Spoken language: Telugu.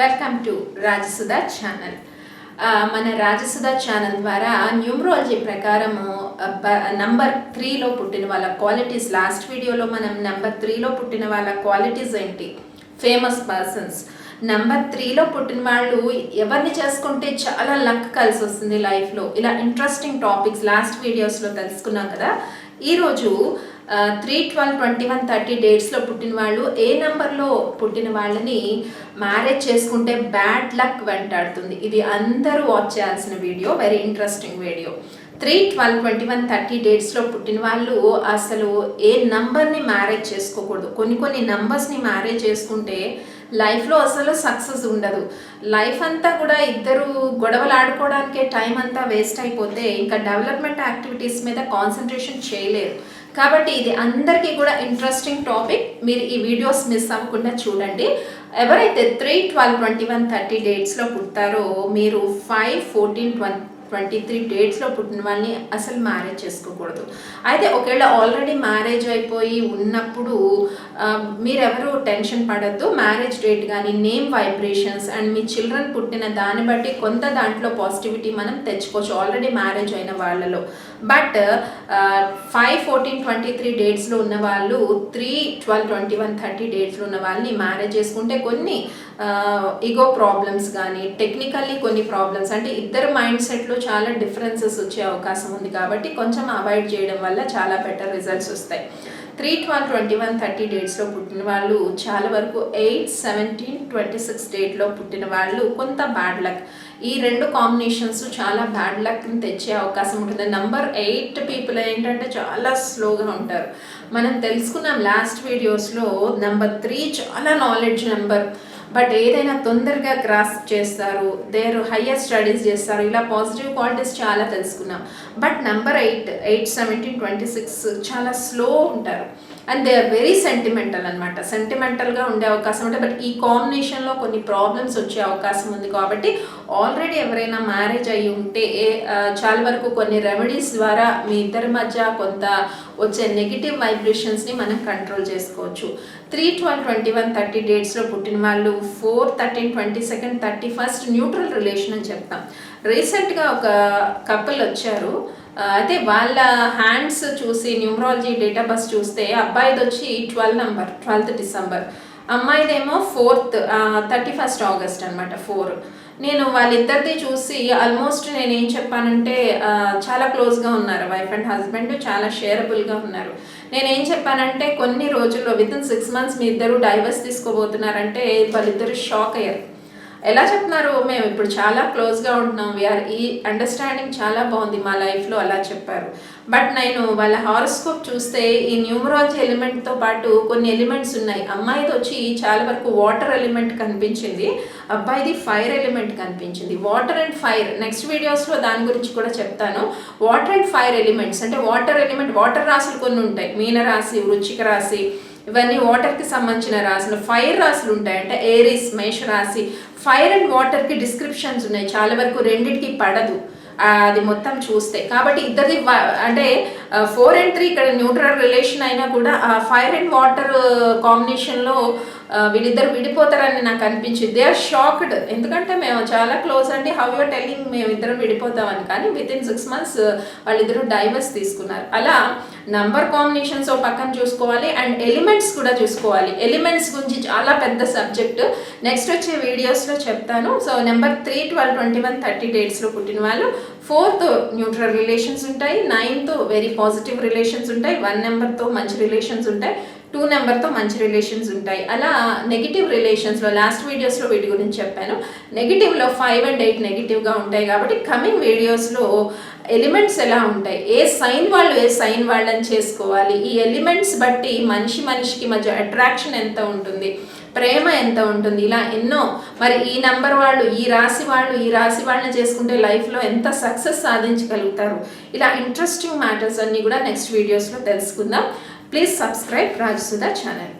వెల్కమ్ టు రాజసుధ ఛానల్ మన రాజసుధ ఛానల్ ద్వారా న్యూమరాలజీ ప్రకారము నంబర్ త్రీలో పుట్టిన వాళ్ళ క్వాలిటీస్ లాస్ట్ వీడియోలో మనం నెంబర్ త్రీలో పుట్టిన వాళ్ళ క్వాలిటీస్ ఏంటి? ఫేమస్ పర్సన్స్ నెంబర్ త్రీలో పుట్టిన వాళ్ళు ఎవరిని చేసుకుంటే చాలా లక్ కలిసి వస్తుంది లైఫ్లో ఇలా ఇంట్రెస్టింగ్ టాపిక్స్ లాస్ట్ వీడియోస్లో తెలుసుకున్నాం కదా. ఈరోజు three twelve twenty one thirty డేట్స్లో పుట్టిన వాళ్ళు ఏ నెంబర్లో పుట్టిన వాళ్ళని మ్యారేజ్ చేసుకుంటే బ్యాడ్ లక్ వెంటాడుతుంది. ఇది అందరూ వాచ్ చేయాల్సిన video very interesting video three twelve twenty one thirty డేట్స్లో పుట్టిన వాళ్ళు అసలు ఏ నంబర్ని మ్యారేజ్ చేసుకోకూడదు. కొన్ని కొన్ని నంబర్స్ని మ్యారేజ్ చేసుకుంటే లైఫ్లో అసలు సక్సెస్ ఉండదు. లైఫ్ అంతా కూడా ఇద్దరు గొడవలు ఆడుకోవడానికే టైం అంతా వేస్ట్ అయిపోతే ఇంకా డెవలప్మెంట్ యాక్టివిటీస్ మీద కాన్సన్ట్రేషన్ చేయలేరు. కాబట్టి ఇది అందరికీ కూడా ఇంట్రెస్టింగ్ టాపిక్ మీరు ఈ వీడియోస్ మిస్ అవ్వకుండా చూడండి. ఎవరైతే three twelve twenty one thirty డేట్స్లో పుడతారో మీరు five fourteen twenty twenty three డేట్స్లో పుట్టిన వాళ్ళని అసలు మ్యారేజ్ చేసుకోకూడదు. అయితే ఒకవేళ ఆల్రెడీ మ్యారేజ్ అయిపోయి ఉన్నప్పుడు మీరెవరూ టెన్షన్ పడద్దు. మ్యారేజ్ డేట్ కానీ నేమ్ వైబ్రేషన్స్ అండ్ మీ చిల్డ్రన్ పుట్టిన దాన్ని బట్టి కొంత దాంట్లో పాజిటివిటీ మనం తెచ్చుకోవచ్చు. ఆల్రెడీ మ్యారేజ్ అయిన వాళ్ళలో. But five fourteen twenty three డేట్స్లో ఉన్న వాళ్ళు three twelve twenty one thirty డేట్స్లో ఉన్న వాళ్ళని మ్యారేజ్ చేసుకుంటే కొన్ని ఈగో ప్రాబ్లమ్స్ కానీ టెక్నికల్లీ కొన్ని ప్రాబ్లమ్స్ అంటే ఇద్దరు మైండ్ సెట్లో చాలా డిఫరెన్సెస్ వచ్చే అవకాశం ఉంది కాబట్టి కొంచెం అవాయిడ్ చేయడం వల్ల చాలా బెటర్ రిజల్ట్స్ వస్తాయి. Three twelve twenty one thirty డేట్స్లో పుట్టిన వాళ్ళు చాలా వరకు ఎయిట్ సెవెంటీన్ ట్వంటీ సిక్స్ డేట్లో పుట్టిన వాళ్ళు కొంత బ్యాడ్ లక్ ఈ రెండు కాంబినేషన్స్ చాలా బ్యాడ్ లక్ని తెచ్చే అవకాశం ఉంటుంది. నంబర్ ఎయిట్ పీపుల్ ఏంటంటే చాలా స్లోగా ఉంటారు. మనం తెలుసుకున్నాం లాస్ట్ వీడియోస్లో నెంబర్ త్రీ చాలా నాలెడ్జ్ నెంబర్ బట్ ఏదైనా తొందరగా క్రాస్ చేస్తారు దేర్ హయ్యర్ స్టడీస్ చేస్తారు ఇలా పాజిటివ్ క్వాలిటీస్ చాలా తెలుసుకున్నాం. But number eight eight seventeen twenty six చాలా స్లో ఉంటారు. And they are very sentimental అనమాట సెంటిమెంటల్గా ఉండే అవకాశం ఉంటుంది బట్ ఈ కాంబినేషన్లో కొన్ని ప్రాబ్లమ్స్ వచ్చే అవకాశం ఉంది కాబట్టి ఆల్రెడీ ఎవరైనా మ్యారేజ్ అయ్యి ఉంటే చాలా వరకు కొన్ని రెమెడీస్ ద్వారా మీ ఇద్దరి మధ్య కొంత వచ్చే నెగిటివ్ వైబ్రేషన్స్ని మనం కంట్రోల్ చేసుకోవచ్చు. Three twelve twenty one thirty డేట్స్లో పుట్టిన వాళ్ళు four thirteen twenty second thirty first neutral relation అని చెప్తాం. రీసెంట్గా ఒక కపుల్ వచ్చారు. అయితే వాళ్ళ హ్యాండ్స్ చూసి న్యూమరాలజీ డేటా బస్ చూస్తే అబ్బాయిది వచ్చి ట్వెల్వ్ నెంబర్ ట్వెల్త్ డిసెంబర్ అమ్మాయిదేమో ఫోర్త్ థర్టీ ఫస్ట్ ఆగస్ట్ అనమాట ఫోర్ నేను వాళ్ళిద్దరిది చూసి ఆల్మోస్ట్ నేను ఏం చెప్పానంటే చాలా క్లోజ్గా ఉన్నారు. వైఫ్ అండ్ హస్బెండ్ చాలా షేరబుల్గా ఉన్నారు. నేను ఏం చెప్పానంటే కొన్ని రోజుల్లో విత్ ఇన్ సిక్స్ మంత్స్ మీ ఇద్దరు డైవర్స్ తీసుకోబోతున్నారంటే వాళ్ళిద్దరు షాక్ అయ్యారు. ఎలా చెప్తున్నారు మేము ఇప్పుడు చాలా క్లోజ్గా ఉంటున్నాం. వీఆర్ ఈ అండర్స్టాండింగ్ చాలా బాగుంది. మా లైఫ్లో అలా చెప్పారు. బట్ నేను వాళ్ళ హారోస్కోప్ చూస్తే ఈ న్యూమరాలజీ ఎలిమెంట్తో పాటు కొన్ని ఎలిమెంట్స్ ఉన్నాయి. అమ్మాయిది వచ్చి చాలా వరకు వాటర్ ఎలిమెంట్ కనిపించింది. అబ్బాయిది ఫైర్ ఎలిమెంట్ కనిపించింది. వాటర్ అండ్ ఫైర్ నెక్స్ట్ వీడియోస్లో దాని గురించి కూడా చెప్తాను. వాటర్ అండ్ ఫైర్ ఎలిమెంట్స్ అంటే వాటర్ ఎలిమెంట్ వాటర్ రాశులు కొన్ని ఉంటాయి. మీనరాశి వృచ్చిక రాశి ఇవన్నీ వాటర్కి సంబంధించిన రాసులు. ఫైర్ రాశులు ఉంటాయి అంటే ఏరిస్ మేష రాశి. ఫైర్ అండ్ వాటర్కి డిస్క్రిప్షన్స్ ఉన్నాయి. చాలా వరకు రెండింటికి పడదు. అది మొత్తం చూస్తే. కాబట్టి ఇద్దరిది అంటే ఫోర్ అండ్ త్రీ ఇక్కడ న్యూట్రల్ రిలేషన్ అయినా కూడా ఆ ఫైర్ అండ్ వాటర్ కాంబినేషన్లో వీళ్ళిద్దరు విడిపోతారని నాకు అనిపించింది. దే ఆర్ షాక్డ్ ఎందుకంటే మేము చాలా క్లోజ్ అండి. హౌ యూర్ టెల్లింగ్ మేము ఇద్దరం విడిపోతామని. కానీ విత్ ఇన్ సిక్స్ మంత్స్ వాళ్ళిద్దరూ డైవర్స్ తీసుకున్నారు. అలా నంబర్ కాంబినేషన్స్ ఓ పక్కన చూసుకోవాలి అండ్ ఎలిమెంట్స్ కూడా చూసుకోవాలి. ఎలిమెంట్స్ గురించి చాలా పెద్ద సబ్జెక్ట్. నెక్స్ట్ వచ్చే వీడియోస్లో చెప్తాను. So number three twelve twenty one thirty డేట్స్లో పుట్టిన వాళ్ళు ఫోర్త్ న్యూట్రల్ రిలేషన్స్ ఉంటాయి నైన్త్ వెరీ పాజిటివ్ రిలేషన్స్ ఉంటాయి వన్ నెంబర్తో మంచి రిలేషన్స్ ఉంటాయి. టూ నెంబర్తో మంచి రిలేషన్స్ ఉంటాయి. అలా నెగిటివ్ రిలేషన్స్లో లాస్ట్ వీడియోస్లో వీటి గురించి చెప్పాను. నెగిటివ్లో ఫైవ్ అండ్ ఎయిట్ నెగిటివ్గా ఉంటాయి కాబట్టి కమింగ్ వీడియోస్లో ఎలిమెంట్స్ ఎలా ఉంటాయి? ఏ సైన్ వాళ్ళు ఏ సైన్ వాళ్ళని చేసుకోవాలి? ఈ ఎలిమెంట్స్ బట్టి మనిషి మనిషికి మధ్య అట్రాక్షన్ ఎంత ఉంటుంది? ప్రేమ ఎంత ఉంటుంది? ఇలా ఎన్నో. మరి ఈ నంబర్ వాళ్ళు ఈ రాశి వాళ్ళు ఈ రాశి వాళ్ళని చేసుకుంటే లైఫ్లో ఎంత సక్సెస్ సాధించగలుగుతారు? ఇలా ఇంట్రెస్టింగ్ మ్యాటర్స్ అన్నీ కూడా నెక్స్ట్ వీడియోస్లో తెలుసుకుందాం. Please subscribe Rajasudha channel